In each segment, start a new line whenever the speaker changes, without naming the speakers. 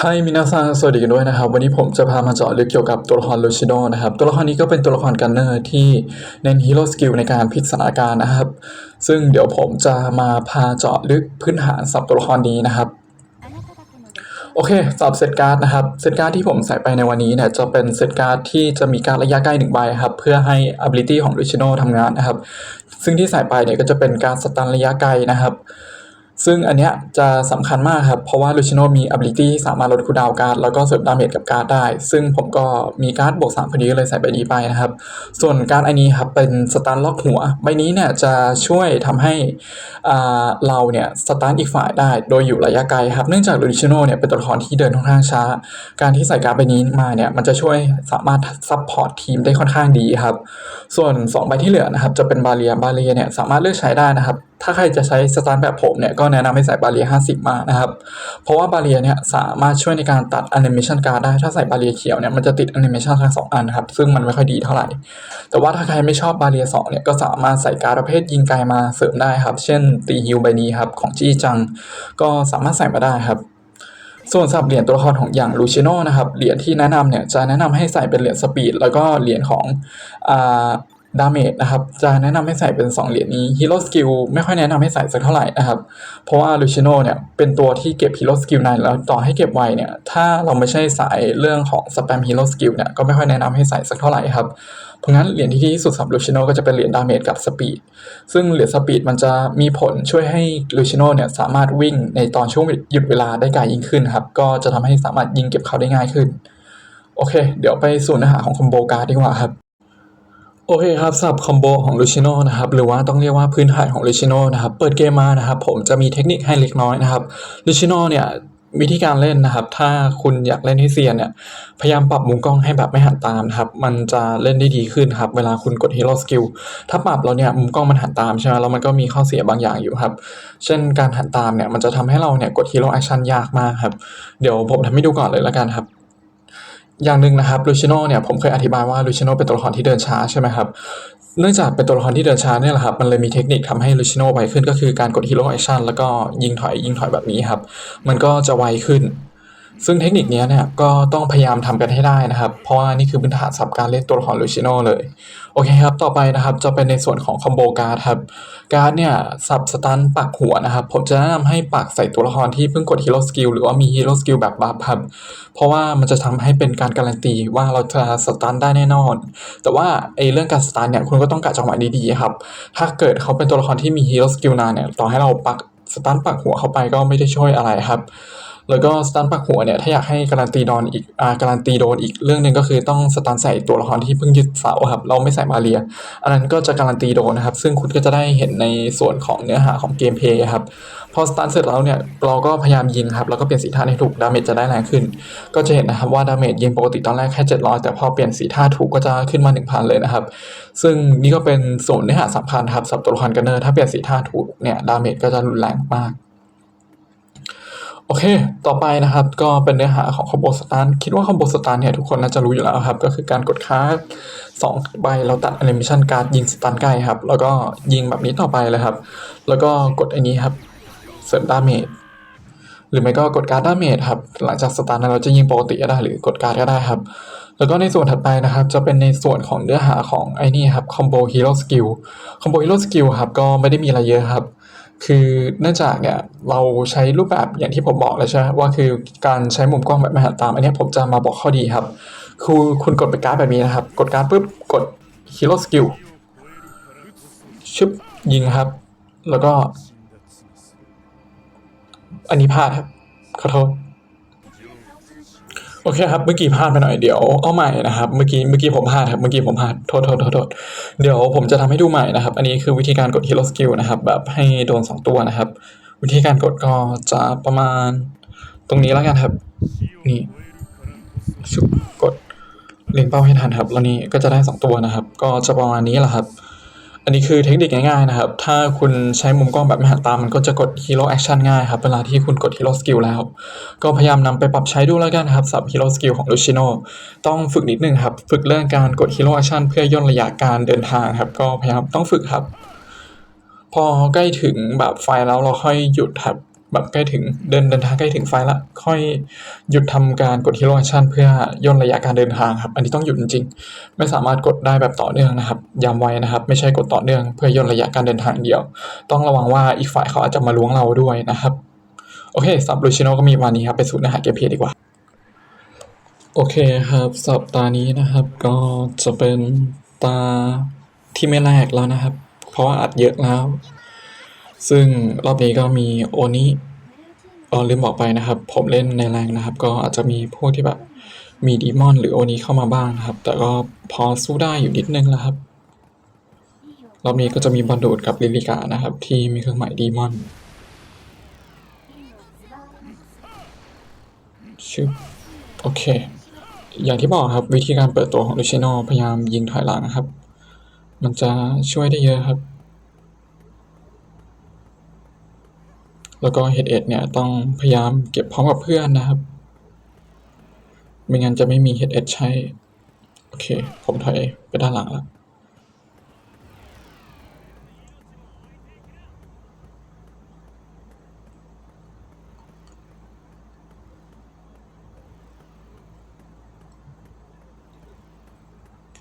ให้มินาซังสวัสดีกันด้วยนะครับ วันนี้ผมจะพามาเจาะลึกเกี่ยวกับตัวละครลูชิโนนะครับ ตัวละครนี้ก็เป็นตัวละครกันเนอร์ที่เน้นฮีโร่สกิลในการพลิกสถานการณ์นะครับ ซึ่งเดี๋ยวผมจะมาพาเจาะลึกพื้นฐานสับตัวละครนี้นะครับ โอเคสับเซตการ์ดนะครับ เซตการ์ดที่ผมใส่ไปในวันนี้เนี่ยจะเป็นเซตการ์ดที่จะมีการระยะใกล้หนึ่งใบครับ เพื่อให้ ability ของลูชิโนทำงานนะครับ ซึ่งที่ใส่ไปเนี่ยก็จะเป็นการสตันระยะไกลนะครับ ซึ่งอันเนี้ยจะสำคัญมากครับ เพราะว่าลูชิโนมี ability ที่สามารถลดคูดาวการ์ดแล้วก็เสริมดาเมจกับการ์ดได้ ซึ่งผมก็มีการ์ดบวก3พอดีเลยใส่ใบนี้ไปนะครับ ส่วนการ์ดอันนี้ครับเป็นสตันล็อกหัว ใบนี้เนี่ยจะช่วยทำให้อ่าเราเนี่ยสตันอีกฝ่ายได้ โดยอยู่ระยะไกลครับ เนื่องจากลูชิโนเนี่ยเป็นตัวละครที่เดินค่อนข้างช้า การที่ใส่การ์ดใบนี้มาเนี่ยมันจะช่วยสามารถซัพพอร์ตทีมได้ค่อนข้างดีครับ ส่วน 2 ใบที่เหลือนะครับจะเป็นบาเรียบาเรียเนี่ยสามารถเลือกใช้ได้นะครับ ถ้าใครจะใช้สตาร์แบบผมเนี่ยก็็แนะนำให้ใส่บาเรีย50 มานะครับ เพราะว่าบาเรียเนี่ยสามารถช่วยในการตัดแอนิเมชันการ์ดได้ ถ้าใส่บาเรียเขียวเนี่ยมันจะติดแอนิเมชันทั้งสองอันครับ ซึ่งมันไม่ค่อยดีเท่าไหร่ แต่ว่าถ้าใครไม่ชอบบาเรีย2เนี่ยก็สามารถใส่การ์ดประเภทยิงไกลมาเสริมได้ครับ เช่นตีฮิวใบนี้ครับของจี้จัง ก็สามารถใส่มาได้ครับส่วนสำหรับเหรียญตัวละครของอย่างลูชิโนนะครับเหรียญที่แนะนำเนี่ยจะแนะนำให้ใส่เป็นเหรียญสปีดแล้วก็เหรียญของอ่า ดาเมจนะครับ จะแนะนำให้ใส่เป็น 2 เหรียญนี้ฮีโร่สกิลไม่ค่อยแนะนำให้ใส่สักเท่าไหร่นะครับ เพราะว่าลูชิโนเนี่ยเป็นตัวที่เก็บฮีโร่สกิลนานแล้วต่อให้เก็บไวเนี่ย ถ้าเราไม่ใช่สายเรื่องของสแปมฮีโร่สกิลเนี่ย ก็ไม่ค่อยแนะนำให้ใส่สักเท่าไหร่ครับ เพราะงั้นเหรียญที่ดีที่สุดสำหรับลูชิโนก็จะเป็นเหรียญดาเมจกับสปีด ซึ่งเหรียญสปีดมันจะมีผลช่วยให้ลูชิโนเนี่ยสามารถวิ่งในตอนช่วงหยุดเวลาได้ไกลยิ่งขึ้นครับ ก็จะทำให้สามารถยิงเก็บเขาได้ง่ายขึ้น โอเค เดี๋ยวไปสู่เนื้อหาของคอมโบการ์ดดีกว่าครับ โอเคครับสำหรับคอมโบของลูชิโนนะครับหรือว่าต้องเรียกว่าพื้นฐานของลูชิโนนะครับเปิดเกมมานะครับผมจะมีเทคนิคให้เล็กน้อยนะครับลูชิโนเนี่ยวิธีการเล่นนะครับ ถ้าคุณอยากเล่นให้เซียนเนี่ย พยายามปรับมุมกล้องให้แบบไม่หันตามนะครับ มันจะเล่นได้ดีขึ้นครับ เวลาคุณกดฮีโร่สกิล ถ้าปรับแล้วเนี่ยมุมกล้องมันหันตามใช่ไหมแล้วมันก็มีข้อเสียบางอย่างอยู่ครับ เช่นการหันตามเนี่ย มันจะทำให้เราเนี่ยกดฮีโร่แอคชั่นยากมากครับ เดี๋ยวผมทำให้ดูก่อนเลยละกันครับ อย่างหนึ่งนะครับลูชิโนเนี่ยผมเคยอธิบายว่าลูชิโนเป็นตัวละครที่เดินช้าใช่ไหมครับเนื่องจากเป็นตัวละครที่เดินช้าเนี่ยแหละครับมันเลยมีเทคนิคทำให้ลูชิโนไวขึ้นก็คือการกดฮีโร่แอคชั่นแล้วก็ยิงถอยยิงถอยแบบนี้ครับมันก็จะไวขึ้น ซึ่งเทคนิคนี้เนี่ยก็ต้องพยายามทำกันให้ได้นะครับ เพราะว่านี่คือพื้นฐานสำหรับการเล่นตัวละครลูชิโนเลย โอเคครับ ต่อไปนะครับจะเป็นในส่วนของคอมโบการ์ดครับ การ์ดเนี่ยสับสตันปักหัวนะครับ ผมจะแนะนำให้ปักใส่ตัวละครที่เพิ่งกดฮีโร่สกิลหรือว่ามีฮีโร่สกิลแบบบัฟครับ เพราะว่ามันจะทำให้เป็นการการันตีว่าเราจะสตันได้แน่นอน แต่ว่าไอ้เรื่องการสตันเนี่ยคุณก็ต้องกะจังหวะดีๆครับ ถ้าเกิดเขาเป็นตัวละครที่มีฮีโร่สกิลนานเนี่ยต่อให้เราปักสตันปักหัวเข้าไปก็ไม่ได้ช่วยอะไรครับ แล้วก็สตันปักหัวเนี่ยถ้าอยากให้การันตีโดนอีกอ่าการันตีโดนอีกเรื่องหนึ่งก็คือต้องสตันใส่ตัวละครที่เพิ่งยึดเสาครับเราไม่ใส่มาเรีย อันนั้นก็จะการันตีโดนนะครับ ซึ่งคุณก็จะได้เห็นในส่วนของเนื้อหาของเกมเพย์ครับพอสตาร์ทเสร็จแล้วเนี่ยเราก็พยายามยิงครับแล้วก็เปลี่ยนสีท่าให้ถูกดาเมจจะได้แรงขึ้น ก็จะเห็นนะครับว่าดาเมจยิงปกติตอนแรกแค่ 700 แต่พอเปลี่ยนสีท่าถูกก็จะขึ้นมา 1,000 เลยนะครับ ซึ่งนี่ก็เป็นส่วนเนื้อหาสำคัญครับสำหรับตัวละครกันเนอร์ถ้าเปลี่ยนสีท่าถูกเนี่ยดาเมจก็จะรุนแรงมาก โอเค ต่อไปนะครับก็เป็นเนื้อหาของคอมโบสตาร์คิดว่าคอมโบสตาร์เนี่ยทุกคนน่าจะรู้อยู่แล้วครับ ก็คือการกดค้าสองใบเราตัดแอนิเมชันการ์ดยิงสตันใกล้ครับ แล้วก็ยิงแบบนี้ต่อไปเลยครับ แล้วก็กดอันนี้ครับ เสริมดาเมจหรือไม่ก็กดการ์ดดาเมจครับ หลังจากสตาร์นั้นเราจะยิงปกติก็ได้หรือกดการ์ดก็ได้ครับ แล้วก็ในส่วนถัดไปนะครับ จะเป็นในส่วนของเนื้อหาของไอ้นี่ครับคอมโบฮีโร่สกิลคอมโบฮีโร่สกิลครับก็ไม่ได้มีอะไรเยอะครับ คือเนื่องจากเนี่ยเราใช้รูปแบบอย่างที่ผมบอกเลยใช่ไหมว่าคือการใช้มุมกล้องแบบไม่หันตาม อันนี้ผมจะมาบอกข้อดีครับ คือคุณกดไปการ์ดแบบนี้นะครับ กดการ์ดปุ๊บกดฮีโร่สกิลชึบยิงครับ แล้วก็ อันนี้พลาดครับขอโทษ โอเคครับ เมื่อกี้พลาดไปหน่อยเดี๋ยวเอาใหม่นะครับ เมื่อกี้เมื่อกี้ผมพลาดครับ เมื่อกี้ผมพลาดโทษโทษโทษโทษเดี๋ยวผมจะทำให้ดูใหม่นะครับ อันนี้คือวิธีการกด Hero Skill นะครับ แบบให้โดน 2 ตัวนะครับ วิธีการกดก็จะประมาณ ตรงนี้แล้วกันครับ นี่ชุบกดเล็งเป้าให้ทันครับ แล้วนี่ก็จะได้ 2 ตัวนะครับ ก็จะประมาณนี้แหละครับ อันนี้คือเทคนิคง่ายๆนะครับ ถ้าคุณใช้มุมกล้องแบบไม่หันตามมันก็จะกด Hero Action ง่ายครับ เวลาที่คุณกด Hero Skill แล้ว ก็พยายามนำไปปรับใช้ดูแล้วกันครับสำหรับ Hero Skill ของ Luchino ต้องฝึกนิดนึงครับ ฝึกเรื่องการกด Hero Action เพื่อย่นระยะการเดินทางครับ ก็พยายามต้องฝึกครับ พอใกล้ถึงแบบไฟแล้วเราค่อยหยุดครับ แบบใกล้ถึงเดินเดินทางใกล้ถึงไฟล์ละค่อยหยุดทำการกดฮีโร่แอคชั่นเพื่อย่นระยะการเดินทางครับ อันนี้ต้องหยุดจริงๆ ไม่สามารถกดได้แบบต่อเนื่องนะครับย้ำไว้นะครับ ไม่ใช่กดต่อเนื่องเพื่อย่นระยะการเดินทางเดียว ต้องระวังว่าอีกฝ่ายเขาอาจจะมาล้วงเราด้วยนะครับ โอเคสับลูชิโนก็มีประมาณนี้ครับไปสู่เนื้อหาเกมเพลย์ดีกว่า โอเคครับสัปดาห์นี้นะครับก็จะเป็นตาที่ไม่แรกแล้วนะครับ เพราะว่าอัดเยอะแล้ว ซึ่งรอบนี้ก็มีโอนิเออลืมบอกไปนะครับ ผมเล่นในแรงนะครับ ก็อาจจะมีพวกที่แบบมีดีมอนหรือโอนิเข้ามาบ้างนะครับ แต่ก็พอสู้ได้อยู่นิดนึงแล้วครับ รอบนี้ก็จะมีบอลดูดกับลิลิกานะครับ ที่มีเครื่องหมายดีมอนชึบโอเค อย่างที่บอกครับวิธีการเปิดตัวของลูชิโนพยายามยิงถอยหลังนะครับ มันจะช่วยได้เยอะครับ แล้วก็ Head เเนี่ยต้องพยายามเก็บพร้อมกับเพื่อนนะครับ ไม่งั้นจะไม่มี Head ใช้ โอเค ผมถอยไปด้านหลังแล้ว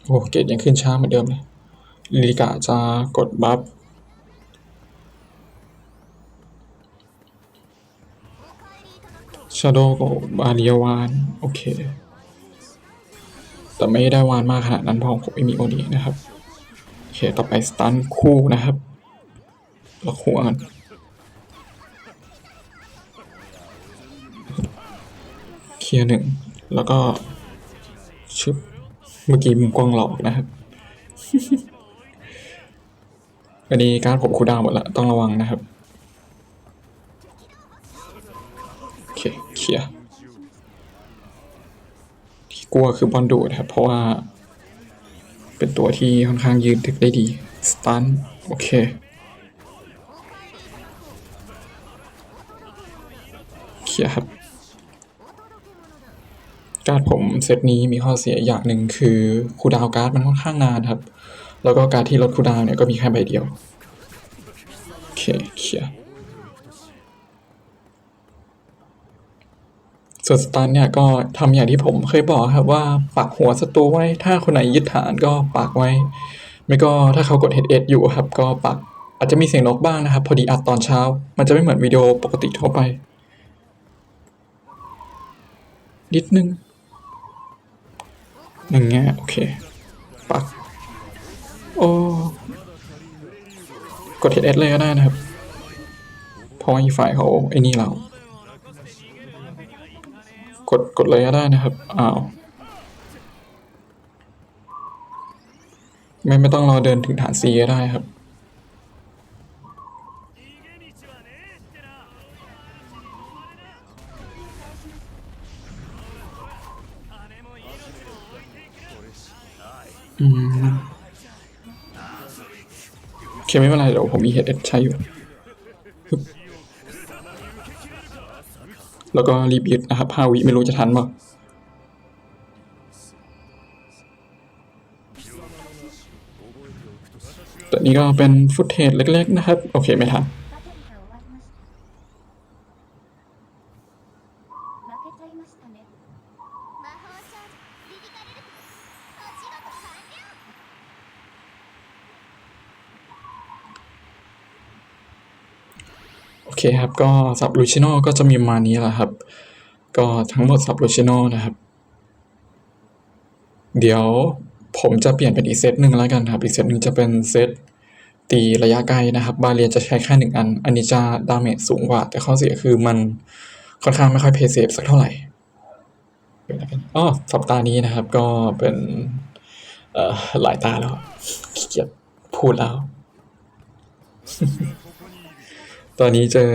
โอ้เกรดยังขึ้นช้าเหมือนเดิมเลยลิลิกาจะกดบัฟ ชาโดกับบาเรียวาน โอเค แต่ไม่ได้วานมากขนาดนั้นเพราะผมไม่มีโอดีนะครับ โอเค ต่อไปสตันคู่นะครับล็อกหัวกันเคลียร์หนึ่ง แล้วก็ชึบเมื่อกี้มุมกล้องหลอกนะครับอันนี้การดผมคูดาวหมดแล้วต้องระวังนะครับ เคเคลียที่กลัวคือบอลดูดครับ เพราะว่า เป็นตัวที่ค่อนข้างยืนถึกได้ดีสตันโอเคเคลียครับ การ์ดผมเซตนี้มีข้อเสียอย่างหนึ่งคือคูดาวการ์ดมันค่อนข้างนานครับ แล้วก็การที่ลดคูดาวเนี่ยก็มีแค่ใบเดียวโอเคเคลียร์ ส่วนสตันเนี่ยก็ทำอย่างที่ผมเคยบอกครับว่าปักหัวศัตรูไว้ ถ้าคนไหนยึดฐานก็ปักไว้ ไม่ก็ถ้าเขากด head อยู่ครับ ก็ปักอาจจะมีเสียงนกบ้างนะครับ พอดีอัดตอนเช้า มันจะไม่เหมือนวิดีโอปกติทั่วไป นิดนึงหนึ่งแง่โอเค ปัก โอ้กด hit S เลยก็ได้นะครับ เพราะว่าอีฝ่ายเขาไอ้นี่เรา กดกดเลยก็ได้นะครับ อ้าว ไม่ไม่ต้องรอเดินถึงฐาน C ก็ได้ครับ อืมโอเคไม่เป็นไรเดี๋ยวผมมี head ใช้อยู่ แล้วก็รีบยึดนะครับห้าวิไม่รู้จะทันป่ะแต่นี้ก็เป็นฟุตเทจเล็กๆนะครับ โอเค ไม่ทัน คครับ ก็สับลูชิโนก็จะมีมานี้แหละครับ ก็ทั้งหมดสับลูชิโนนะครับ เดี๋ยวผมจะเปลี่ยนเป็นอีกเซตหนึ่งแล้วกันครับ อีกเซตหนึ่งจะเป็นเซตตีระยะไกลนะครับ บาเรียนจะใช้แค่หนึ่งอัน อันนี้จะดาเมจสูงกว่า แต่ข้อเสียคือมันค่อนข้างไม่ค่อยเพย์เซฟสักเท่าไหร่เดี๋ยวนะกันอ๋อสัปดาห์นี้นะครับ ก็เป็นเอ่อหลายตาแล้วขี้เกียจพูดแล้ว ตอนนี้เจอ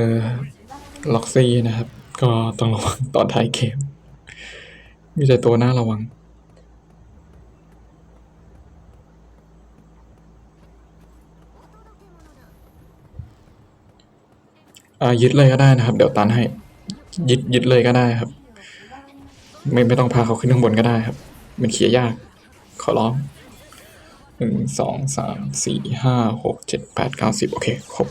ล็อกซี่นะครับ ก็ต้องระวังตอนท้ายเกม มีแต่ตัวน่าระวัง อ่ายึดเลยก็ได้นะครับ เดี๋ยวตันให้ ยึดยึดเลยก็ได้ครับ ไม่ไม่ต้องพาเขาขึ้นข้างบนก็ได้ครับ มันเขียยาก ขอร้องหนึ่งสองสามสี่ห้าหกเจ็ดแปดเก้าสิบโอเค ครบ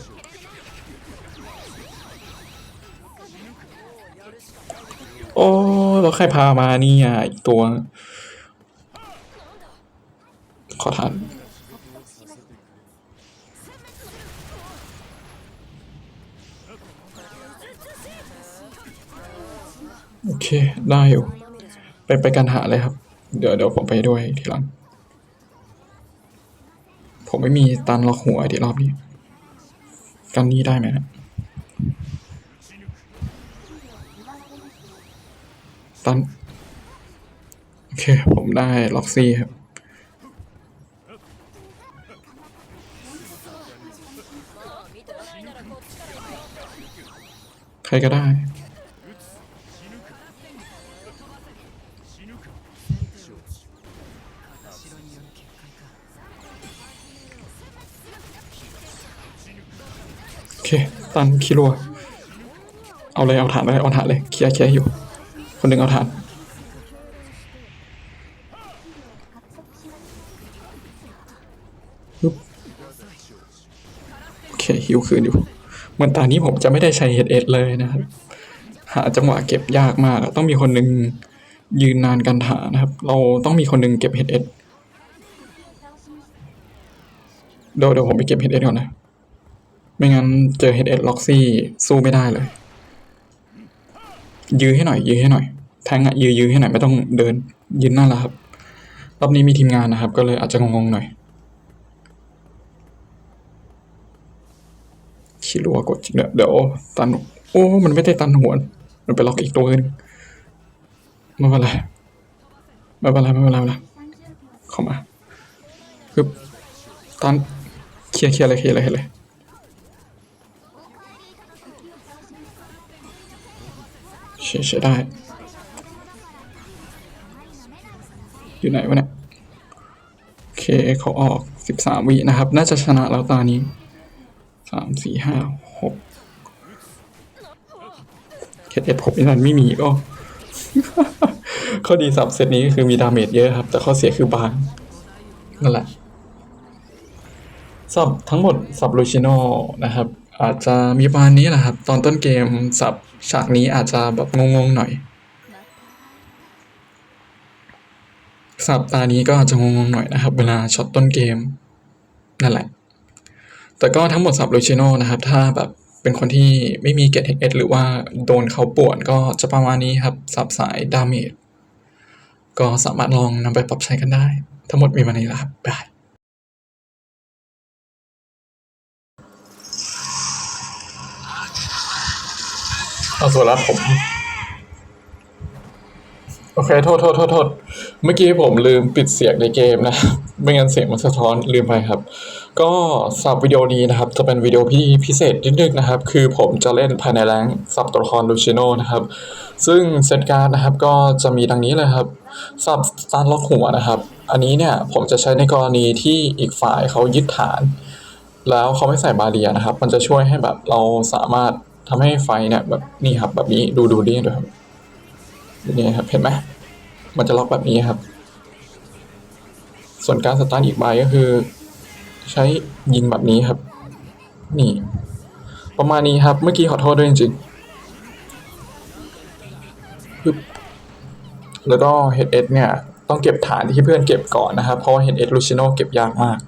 โอ้แล้วใครพามาเนี่ยอีกตัว ขอทานโอเค ได้อยู่ ไปไปกันหาเลยครับ เดี๋ยวเดี๋ยวผมไปด้วยทีหลัง ผมไม่มีตันล็อกหัวทีรอบนี้ กันนี้ได้ไหมนะ ตันโอเค ผมได้ล็อกซี่ครับ ใครก็ได้ โอเค ตันคิรัวเอาเลย เอาฐานเลย เอาฐานเลย เคลียร์เคลียร์อยู่ คนหนึ่งเอาฐานปึ๊บโอเคฮิวคืนอยู่เหมือนตานี้ผมจะไม่ได้ใช้เฮดเอ็ดเลยนะครับ หาจังหวะเก็บยากมากต้องมีคนหนึ่งยืนนานกันฐานนะครับ เราต้องมีคนหนึ่งเก็บเฮดเอ็ดเดี๋ยวเดี๋ยวผมไปเก็บเฮดเอ็ดก่อนนะ ไม่งั้นเจอเฮดเอ็ดล็อกซี่สู้ไม่ได้เลย ยื้อให้หน่อยยื้อให้หน่อยแทงอะยื้อยื้อให้หน่อยไม่ต้องเดินยืนนั่นแหละครับรอบนี้มีทีมงานนะครับ ก็เลยอาจจะงงๆหน่อยคิดว่ากดจริงเดี๋ยวเดี๋ยวตันโอ้มันไม่ได้ตันหัวมันไปล็อกอีกตัวนึงไม่เป็นไรไม่เป็นไรไม่เป็นไรเป็นไรเข้ามาคือตันเคลียร์เคลียร์เลยเคลียร์เลยเคลียร์เลย ใช่ใช่ได้ อยู่ไหนวะเนี่ยโอเคเขาออกสิบสามวินะครับ น่าจะชนะแล้วตานี้สามสี่ห้าหกเคสเอผมนี่นันไม่มีก็ข้อดีสับเซตนี้คือมีดาเมจเยอะครับ แต่ข้อเสียคือบางนั่นแหละสับทั้งหมดสับลูชิโนนะครับ อาจจะมีประมาณนี้แหละครับ ตอนต้นเกมสับฉากนี้อาจจะแบบงงๆหน่อย สับตานี้ก็อาจจะงงๆหน่อยนะครับ เวลาช็อตต้นเกมนั่นแหละ แต่ก็ทั้งหมดสับลูชิโนนะครับ ถ้าแบบเป็นคนที่ไม่มีเกตเอหรือว่าโดนเขาป่วนก็จะประมาณนี้ครับ สับสายดาเมจก็สามารถลองนำไปปรับใช้กันได้ ทั้งหมดมีวันนี้แหละครับบาย เอาส่วนละผม โอเค โทษโทษโทษโทษเมื่อกี้ผมลืมปิดเสียงในเกมนะ ไม่งั้นเสียงมันสะท้อนลืมไปครับ ก็สับวิดีโอนี้นะครับ จะเป็นวิดีโอที่พิเศษนิดนึงนะครับ คือผมจะเล่นภายในแรงสับตัวละครลูชิโนนะครับ ซึ่งเซตการ์ดนะครับ ก็จะมีดังนี้เลยครับ สับสตาร์ล็อกหัวนะครับ อันนี้เนี่ยผมจะใช้ในกรณีที่อีกฝ่ายเขายึดฐาน แล้วเขาไม่ใส่บาเรียนะครับ มันจะช่วยให้แบบเราสามารถ ทำให้ไฟเนี่ยแบบนี่ครับแบบนี้ดูดูดีด้วยครับนี่ครับเห็นไหมมันจะล็อกแบบนี้ครับ ส่วนการสตาร์ทอีกใบก็คือ ใช้ยิงแบบนี้ครับ นี่ ประมาณนี้ครับ เมื่อกี้ขอโทษด้วยจริงๆแล้วก็ head เนี่ย ต้องเก็บฐานที่เพื่อนเก็บก่อนนะครับ เพราะว่า head ลูชิโนเก็บยากมาก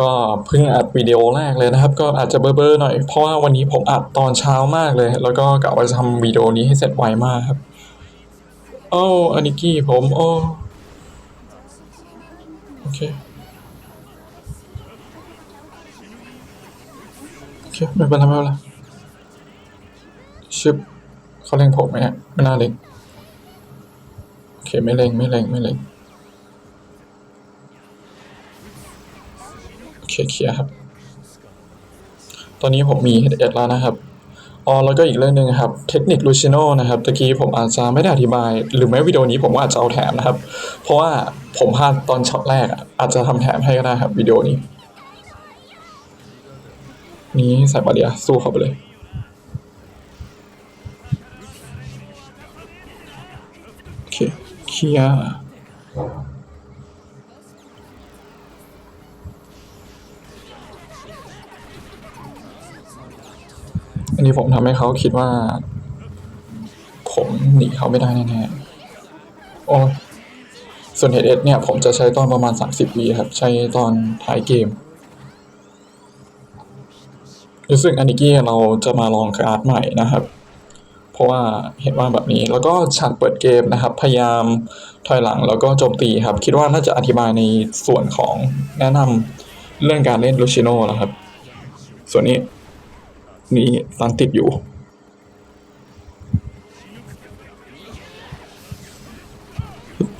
ก็เพิ่งอัดวิดีโอแรกเลยนะครับ ก็อาจจะเบอร์ๆหน่อย เพราะว่าวันนี้ผมอัดตอนเช้ามากเลย แล้วก็กะว่าจะทำวิดีโอนี้ให้เสร็จไวมากครับโอ้อานิกี้ผมโอ้โอเคโอเคไม่เป็นไรไม่เป็นไรชึบเขาเล็งผมไหมเนี่ยไม่น่าเล็งโอเคไม่เล็งไม่เล็งไม่เล็ง เคลียร์ครับ ตอนนี้ผมมี head แล้วนะครับอ๋อแล้วก็อีกเรื่องหนึ่งครับเทคนิคลูชิโนนะครับตะกี้ผมอาจจะไม่ได้อธิบาย หรือแม้วิดีโอนี้ผมอาจจะเอาแถมนะครับ เพราะว่าผมพลาดตอนช็อตแรกอะอาจจะทำแถมให้ก็ได้ครับวิดีโอนี้ นี้ใส่บาเดียสู้เข้าไปเลย โอเคเคลียร์ อันนี้ผมทำให้เขาคิดว่า ผมหนีเขาไม่ได้แน่ๆโอ้ยส่วนเฮดเอเนี่ย ผมจะใช้ตอนประมาณ 30วิครับ ใช้ตอนท้ายเกม รู้สึกอันนิกี้เราจะมาลองการ์ดใหม่นะครับ เพราะว่าเห็นว่าแบบนี้แล้วก็ฉากเปิดเกมนะครับ พยายามถอยหลังแล้วก็โจมตีครับ คิดว่าน่าจะอธิบายในส่วนของแนะนำเรื่องการเล่นลูชิโน่นะครับ ส่วนนี้ นี่ตันติดอยู่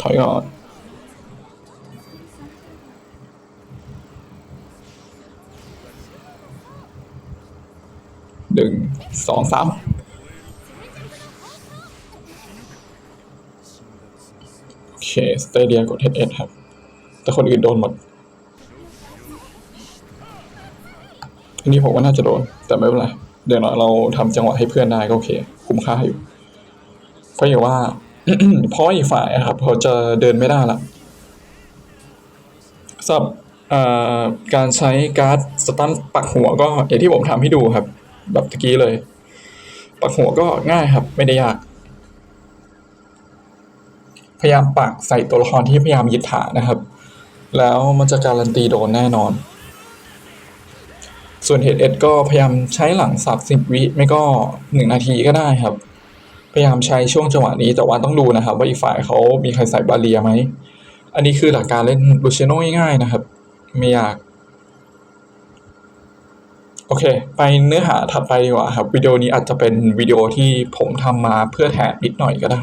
ถอยก่อนหนึ่งสองสามโอเค สเตเดียกด HS ครับ แต่คนอื่นโดนหมด อันนี้ผมก็น่าจะโดน แต่ไม่เป็นไรเดี๋ยวเราทำจังหวะให้เพื่อนได้ก็โอเค คุ้มค่าอยู่ เพราะอย่างว่า เพราะอีกฝ่ายครับเขาจะเดินไม่ได้ละสำหรับการใช้การ์ดสตันปักหัวก็อย่างที่ผมทำให้ดูครับ แบบตะกี้เลย ปักหัวก็ง่ายครับ ไม่ได้ยาก พยายามปักใส่ตัวละครที่พยายามยึดฐานนะครับ แล้วมันจะการันตีโดนแน่นอน ส่วน h เ s ก็พยายามใช้หลังสับสิบวิไม่ก็หนึ่งนาทีก็ได้ครับ พยายามใช้ช่วงจังหวะนี้แต่ว่าต้องดูนะครับ ว่าอีกฝ่ายเขามีใครใส่บาเรียไหม อันนี้คือหลักการเล่นลูเชโน่ง่ายๆนะครับ ไม่ยากโอเค ไปเนื้อหาถัดไปดีกว่าครับ วิดีโอนี้อาจจะเป็นวิดีโอที่ผมทำมาเพื่อแทนนิดหน่อยก็ได้